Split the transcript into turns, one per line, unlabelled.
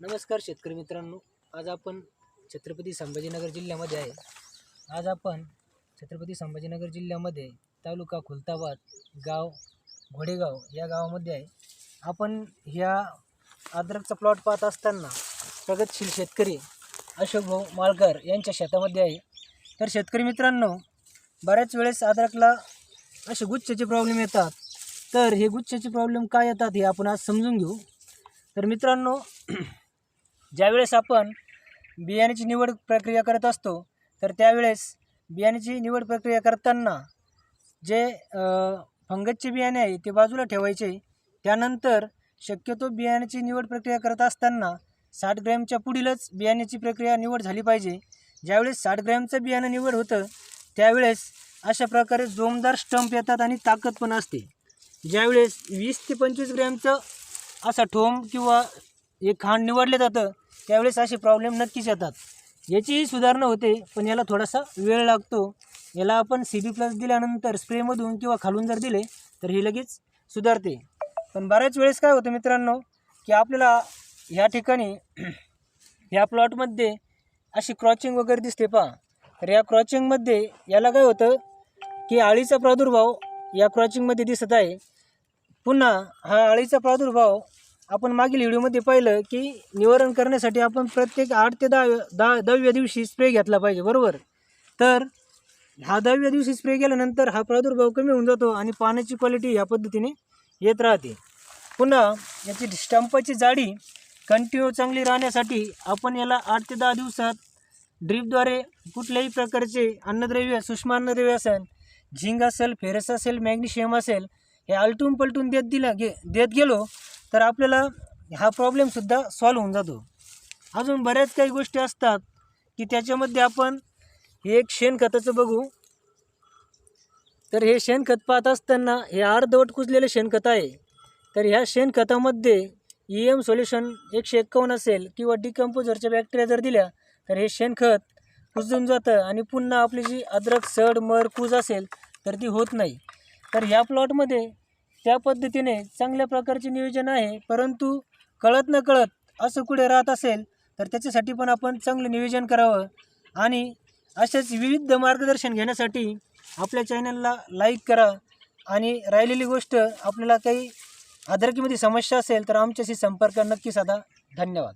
नमस्कार शेतकरी मित्रांनो. आज आपण छत्रपती संभाजीनगर जिल्ह्यामध्ये आहे. आज आपण छत्रपती संभाजीनगर जिल्ह्यामध्ये तालुका खुलताबाद गाव घोडेगाव या गावामध्ये आहे. आपण ह्या अद्रकचा प्लॉट पाहत असताना प्रगतशील शेतकरी अशोक भाऊ माळकर यांच्या शेतामध्ये आहे. तर शेतकरी मित्रांनो बऱ्याच वेळेस अद्रकला असे गुच्छाचे प्रॉब्लेम येतात. तर हे गुच्छाचे प्रॉब्लेम काय येतात हे आपण आज समजून घेऊ. तर मित्रांनो ज्यावेळेस आपण बियाण्याची निवड प्रक्रिया करत असतो तर त्यावेळेस बियाण्याची निवड प्रक्रिया करताना जे फंगसचे बियाणे आहे ते बाजूला ठेवायचे. त्यानंतर शक्यतो बियाण्याची निवड प्रक्रिया करत असताना साठ ग्रॅमच्या पुढीलच बियाण्याची प्रक्रिया निवड झाली पाहिजे. ज्यावेळेस साठ ग्रॅमचं बियाणं निवड होतं त्यावेळेस अशा प्रकारे जोमदार स्टंप येतात आणि ताकद पण असते. ज्यावेळेस वीस ते पंचवीस ग्रॅमचं असा ठोम किंवा एक खांड निवडलं जातं त्यावेळेस असे प्रॉब्लेम नक्कीच येतात. याचीही सुधारणा होते पण याला थोडासा वेळ लागतो. याला आपण सी बी प्लस दिल्यानंतर स्प्रेमधून किंवा खालून जर दिले तर हे लगेच सुधारते. पण बऱ्याच वेळेस काय होतं मित्रांनो की आपल्याला ह्या ठिकाणी ह्या प्लॉटमध्ये अशी क्रॉचिंग वगैरे दिसते पहा. तर या क्रॉचिंगमध्ये याला काय होतं की अळीचा प्रादुर्भाव या क्रॉचिंगमध्ये दिसत आहे. पुन्हा हा अळीचा प्रादुर्भाव आपण मागील व्हिडिओमध्ये पाहिलं की निवारण करण्यासाठी आपण प्रत्येक आठ ते दहा दहा दहाव्या दिवशी स्प्रे घेतला पाहिजे बरोबर? तर हा दहाव्या दिवशी स्प्रे केल्यानंतर हा प्रादुर्भाव कमी होऊन जातो आणि पाण्याची क्वालिटी ह्या पद्धतीने येत राहते. पुन्हा याची स्टंपाची जाडी कंटिन्यू चांगली राहण्यासाठी आपण याला आठ ते दहा दिवसात ड्रीपद्वारे कुठल्याही प्रकारचे अन्नद्रव्य सूक्ष्म अन्नद्रव्य असेल झिंक असेल फेरस असेल मॅग्नेशियम असेल हे आलटून पलटून देत दिलं गे देत गेलो तर आपल्याला हा प्रॉब्लेमसुद्धा सॉल्व होऊन जातो. अजून बऱ्याच काही गोष्टी असतात की त्याच्यामध्ये आपण हे एक शेणखताचं बघू. तर हे शेणखत पाहत असताना हे अर्धवट कुजलेलं शेणखत आहे. तर ह्या शेणखतामध्ये ई एम सोल्युशन एकशे एक्कावन्न असेल किंवा डिकम्पोजरच्या बॅक्टेरिया जर दिल्या तर हे शेणखत कुजून जातं आणि पुन्हा आपली जी अद्रक सड मर कुज असेल तर ती होत नाही. तर ह्या प्लॉटमध्ये त्या पद्धतीने चांगल्या प्रकारचे नियोजन आहे परंतु कळत न कळत असं कुठे राहत असेल तर त्याच्यासाठी पण आपण चांगलं नियोजन करावं. आणि असेच विविध मार्गदर्शन घेण्यासाठी आपल्या चॅनलला लाईक करा. आणि राहिलेली गोष्ट आपल्याला काही आदरकीमध्ये समस्या असेल तर आमच्याशी संपर्क नक्की साधा. धन्यवाद.